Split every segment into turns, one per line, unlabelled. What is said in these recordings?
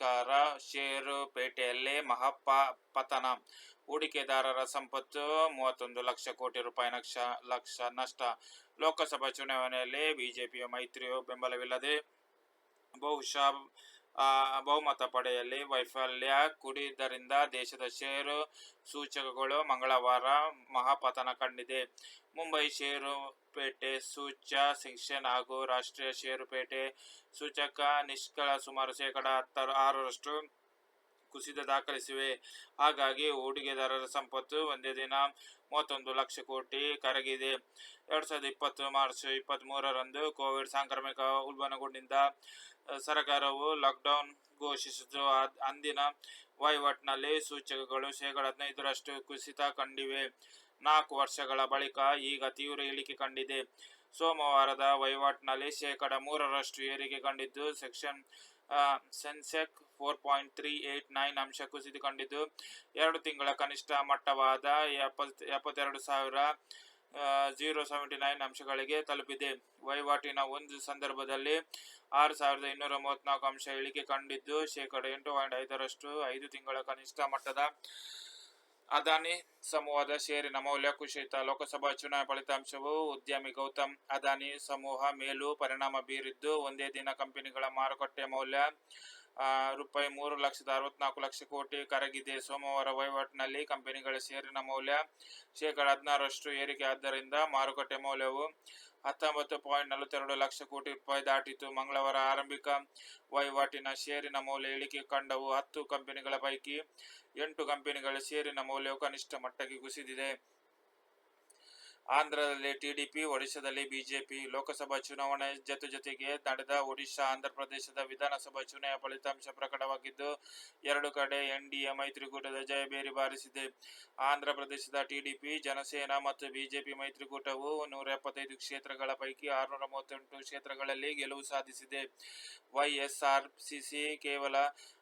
ನಮಸ್ಕಾರ. ಷೇರು ಪೇಟೆಯಲ್ಲಿ ಮಹಾಪ ಪತನ. ಹೂಡಿಕೆದಾರರ ಸಂಪತ್ತು ಮೂವತ್ತೊಂದು ಲಕ್ಷ ಕೋಟಿ ರೂಪಾಯಿ ನಕ್ಷ ಲಕ್ಷ ನಷ್ಟ. ಲೋಕಸಭಾ ಚುನಾವಣೆಯಲ್ಲಿ ಬಿಜೆಪಿಯ ಮೈತ್ರಿಯು ಬೆಂಬಲವಿಲ್ಲದೆ ಬಹುಶಃ ಬಹುಮತ ಪಡೆಯಲ್ಲಿ ವೈಫಲ್ಯ ಕುಡಿದ್ದರಿಂದ ದೇಶದ ಷೇರು ಸೂಚಕಗಳು ಮಂಗಳವಾರ ಮಹಾಪತನ ಕಂಡಿದೆ. ಮುಂಬೈ ಷೇರುಪೇಟೆ ಸೂಚ್ಯ, ಸೆಕ್ಷನ್ ಹಾಗೂ ರಾಷ್ಟ್ರೀಯ ಷೇರುಪೇಟೆ ಸೂಚಕ ನಿಷ್ಕಳ ಸುಮಾರು ಶೇಕಡ ಹತ್ತರ ಆರರಷ್ಟು ಕುಸಿತ ದಾಖಲಿಸಿವೆ. ಹಾಗಾಗಿ ಹೂಡಿಕೆದಾರರ ಸಂಪತ್ತು ಒಂದೇ ದಿನ ಮೂವತ್ತೊಂದು ಲಕ್ಷ ಕೋಟಿ ಕರಗಿದೆ. ಎರಡ್ ಸಾವಿರದ ಇಪ್ಪತ್ತು ಮಾರ್ಚ್ ಇಪ್ಪತ್ತ್ಮೂರರಂದು ಕೋವಿಡ್ ಸಾಂಕ್ರಾಮಿಕ ಉಲ್ಬಣಗೊಂಡಿದ್ದ ಸರ್ಕಾರವು ಲಾಕ್ಡೌನ್ ಘೋಷಿಸಿದ್ದು ಅಂದಿನ ವಹಿವಾಟಿನಲ್ಲಿ ಸೂಚಕಗಳು ಶೇಕಡ ಹದಿನೈದರಷ್ಟು ಕುಸಿತ ಕಂಡಿವೆ. ನಾಲ್ಕು ವರ್ಷಗಳ ಬಳಿಕ ಈಗ ತೀವ್ರ ಇಳಿಕೆ ಕಂಡಿದೆ. ಸೋಮವಾರದ ವಹಿವಾಟಿನಲ್ಲಿ ಶೇಕಡ ಮೂರರಷ್ಟು ಏರಿಕೆ ಕಂಡಿದ್ದು, section sensex four point three eight nine ಅಂಶ ಕುಸಿದುಕೊಂಡಿದ್ದು ಕಂಡಿದ್ದು ಎರಡು ತಿಂಗಳ ಕನಿಷ್ಠ ಮಟ್ಟವಾದ ಎಪ್ಪತ್, ಎಪ್ಪತ್ತೆರಡು ಸಾವಿರ ಜೀರೋ ಸೆವೆಂಟಿ ನೈನ್ ಅಂಶಗಳಿಗೆ ತಲುಪಿದೆ. ವಹಿವಾಟಿನ ಒಂದು ಸಂದರ್ಭದಲ್ಲಿ ಆರು ಸಾವಿರದ ಇನ್ನೂರ ಮೂವತ್ತ್ನಾಲ್ಕು ಅಂಶ ಇಳಿಕೆ ಕಂಡಿದ್ದು. ಶೇಕಡ ಎಂಟು ಪಾಯಿಂಟ್ ಐದರಷ್ಟು ಐದು ತಿಂಗಳ ಕನಿಷ್ಠ ಮಟ್ಟದ ಅದಾನಿ ಸಮೂಹದ ಷೇರಿನ ಮೌಲ್ಯ ಕುಸಿತ ಲೋಕಸಭಾ ಚುನಾವಣೆ ಫಲಿತಾಂಶವು ಉದ್ಯಮಿ ಗೌತಮ್ ಅದಾನಿ ಸಮೂಹ ಮೇಲೂ ಪರಿಣಾಮ ಬೀರಿದ್ದು, ಒಂದೇ ದಿನ ಕಂಪನಿಗಳ ಮಾರುಕಟ್ಟೆ ಮೌಲ್ಯ ರೂಪಾಯಿ ಮೂರು ಲಕ್ಷದ ಅರವತ್ನಾಲ್ಕು ಲಕ್ಷ ಕೋಟಿ ಕರಗಿದೆ. ಸೋಮವಾರ ವಹಿವಾಟಿನಲ್ಲಿ ಕಂಪನಿಗಳ ಷೇರಿನ ಮೌಲ್ಯ ಶೇಕಡ ಹದಿನಾರರಷ್ಟು ಏರಿಕೆ. ಆದ್ದರಿಂದ ಮಾರುಕಟ್ಟೆ ಮೌಲ್ಯವು ಹತ್ತೊಂಬತ್ತು ಪಾಯಿಂಟ್ ನಲವತ್ತೆರಡು ಲಕ್ಷ ಕೋಟಿ ರೂಪಾಯಿ ದಾಟಿತು. ಮಂಗಳವಾರ ಆರಂಭಿಕ ವಹಿವಾಟಿನ ಷೇರಿನ ಮೌಲ್ಯ ಇಳಿಕೆ ಕಂಡವು ಹತ್ತು ಕಂಪನಿಗಳ ಪೈಕಿ ಎಂಟು ಕಂಪನಿಗಳ ಷೇರಿನ ಮೌಲ್ಯವು ಕನಿಷ್ಠ ಮಟ್ಟಕ್ಕೆ ಕುಸಿದಿದೆ. ಆಂಧ್ರದಲ್ಲಿ ಟಿಡಿಪಿ ಒಡಿಶಾದಲ್ಲಿ ಬಿಜೆಪಿ, ಲೋಕಸಭಾ ಚುನಾವಣೆ ಜೊತೆ ಜೊತೆಗೆ ನಡೆದ ಒಡಿಶಾ, ಆಂಧ್ರ ಪ್ರದೇಶದ ವಿಧಾನಸಭಾ ಚುನಾವಣೆಯ ಫಲಿತಾಂಶ ಪ್ರಕಟವಾಗಿದ್ದು, ಎರಡು ಕಡೆ ಎನ್ಡಿಎ ಮೈತ್ರಿಕೂಟದ ಜಯಬೇರಿ ಬಾರಿಸಿದೆ. ಆಂಧ್ರ ಪ್ರದೇಶದ ಟಿಡಿಪಿ ಜನಸೇನಾ ಮತ್ತು ಬಿಜೆಪಿ ಮೈತ್ರಿಕೂಟವು ನೂರ ಎಪ್ಪತ್ತೈದು ಕ್ಷೇತ್ರಗಳ ಪೈಕಿ ಆರುನೂರ ಮೂವತ್ತೆಂಟು ಕ್ಷೇತ್ರಗಳಲ್ಲಿ ಗೆಲುವು ಸಾಧಿಸಿದೆ. ವೈಎಸ್ಆರ್ಸಿಸಿ ಕೇವಲ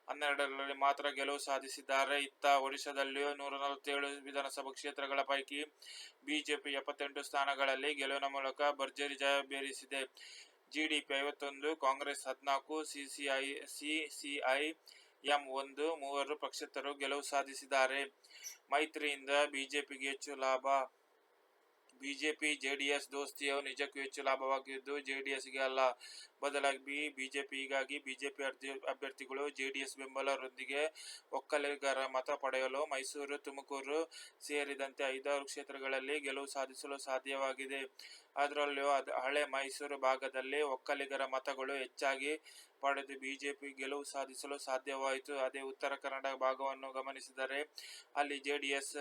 ಹನ್ನೆರಡರಲ್ಲಿ ಮಾತ್ರ ಗೆಲುವು ಸಾಧಿಸಿದ್ದಾರೆ. ಇತ್ತ ಒಡಿಶಾದಲ್ಲಿಯೂ ನೂರ ನಲವತ್ತೇಳು ವಿಧಾನಸಭಾ ಕ್ಷೇತ್ರಗಳ ಪೈಕಿ ಬಿಜೆಪಿ ಎಪ್ಪತ್ತೆಂಟು ಸ್ಥಾನಗಳಲ್ಲಿ ಗೆಲುವಿನ ಮೂಲಕ ಭರ್ಜರಿ ಜಯ ಬೇರಿಸಿದೆ ಜಿಡಿಪಿ ಐವತ್ತೊಂದು, ಕಾಂಗ್ರೆಸ್ ಹದಿನಾಲ್ಕು, ಸಿಸಿಐ ಸಿಸಿಐ ಎಂ ಒಂದು, ಮೂವರು ಪಕ್ಷೇತರರು ಗೆಲುವು ಸಾಧಿಸಿದ್ದಾರೆ. ಮೈತ್ರಿಯಿಂದ ಬಿಜೆಪಿಗೆ ಹೆಚ್ಚು ಲಾಭ ಬಿಜೆಪಿ, ಜೆಡಿಎಸ್ ದೋಸ್ತಿಯು ನಿಜಕ್ಕೂ ಹೆಚ್ಚು ಲಾಭವಾಗಿದ್ದು, ಜೆಡಿಎಸ್ಗೆ ಅಲ್ಲ. ಬದಲಾಗಿ ಬಿಜೆಪಿ ಹೀಗಾಗಿ ಬಿಜೆಪಿ ಅಭ್ಯರ್ಥಿಗಳು ಜೆಡಿಎಸ್ ಬೆಂಬಲರೊಂದಿಗೆ ಒಕ್ಕಲಿಗರ ಮತ ಪಡೆಯಲು ಮೈಸೂರು, ತುಮಕೂರು ಸೇರಿದಂತೆ ಐದಾರು ಕ್ಷೇತ್ರಗಳಲ್ಲಿ ಗೆಲುವು ಸಾಧಿಸಲು ಸಾಧ್ಯವಾಗಿದೆ. ಅದರಲ್ಲೂ ಅದ್, ಹಳೆ ಮೈಸೂರು ಭಾಗದಲ್ಲಿ ಒಕ್ಕಲಿಗರ ಮತಗಳು ಹೆಚ್ಚಾಗಿ ಪಡೆದು ಬಿಜೆಪಿ ಗೆಲುವು ಸಾಧಿಸಲು ಸಾಧ್ಯವಾಯಿತು. ಅದೇ ಉತ್ತರ ಕನ್ನಡ ಭಾಗವನ್ನು ಗಮನಿಸಿದರೆ, ಅಲ್ಲಿ ಜೆಡಿಎಸ್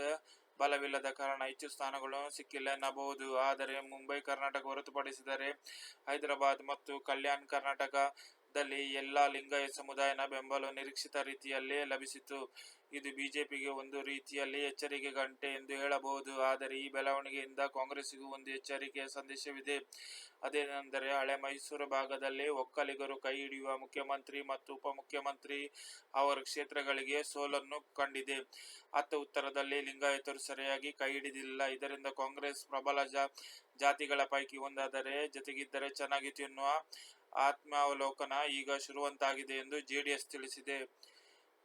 ಬಲವಿಲ್ಲದ ಕಾರಣ ಹೆಚ್ಚು ಸ್ಥಾನಗಳು ಸಿಕ್ಕಿಲ್ಲ ಎನ್ನಬಹುದು. ಆದರೆ ಮುಂಬೈ, ಕರ್ನಾಟಕ ಹೊರತುಪಡಿಸಿದರೆ ಹೈದರಾಬಾದ್ ಮತ್ತು ಕಲ್ಯಾಣ್ ಕರ್ನಾಟಕದಲ್ಲಿ ಎಲ್ಲ ಲಿಂಗಾಯತ ಸಮುದಾಯನ ಬೆಂಬಲ ನಿರೀಕ್ಷಿತ ರೀತಿಯಲ್ಲೇ ಲಭಿಸಿತು ಇದು ಬಿಜೆಪಿಗೆ ಒಂದು ರೀತಿಯಲ್ಲಿ ಎಚ್ಚರಿಕೆ ಗಂಟೆ ಎಂದು ಹೇಳಬಹುದು. ಆದರೆ ಈ ಬೆಳವಣಿಗೆಯಿಂದ ಕಾಂಗ್ರೆಸ್ಸಿಗೂ ಒಂದು ಎಚ್ಚರಿಕೆಯ ಸಂದೇಶವಿದೆ. ಅದೇನೆಂದರೆ ಹಳೆ ಮೈಸೂರು ಭಾಗದಲ್ಲಿ ಒಕ್ಕಲಿಗರು ಕೈ ಹಿಡಿಯುವ ಮುಖ್ಯಮಂತ್ರಿ ಮತ್ತು ಉಪಮುಖ್ಯಮಂತ್ರಿ ಅವರ ಕ್ಷೇತ್ರಗಳಿಗೆ ಸೋಲನ್ನು ಕಂಡಿದೆ. ಅತ್ತ ಉತ್ತರದಲ್ಲಿ ಲಿಂಗಾಯತರು ಸರಿಯಾಗಿ ಕೈ ಹಿಡಿದಿಲ್ಲ. ಇದರಿಂದ ಕಾಂಗ್ರೆಸ್ ಪ್ರಬಲ ಜಾತಿಗಳ ಪೈಕಿ ಒಂದಾದರೆ ಜೊತೆಗಿದ್ದರೆ ಚೆನ್ನಾಗಿ ತಿನ್ನುವ ಆತ್ಮಾವಲೋಕನ ಈಗ ಶುರುವಂತಾಗಿದೆ ಎಂದು ಜೆಡಿಎಸ್ ತಿಳಿಸಿದೆ.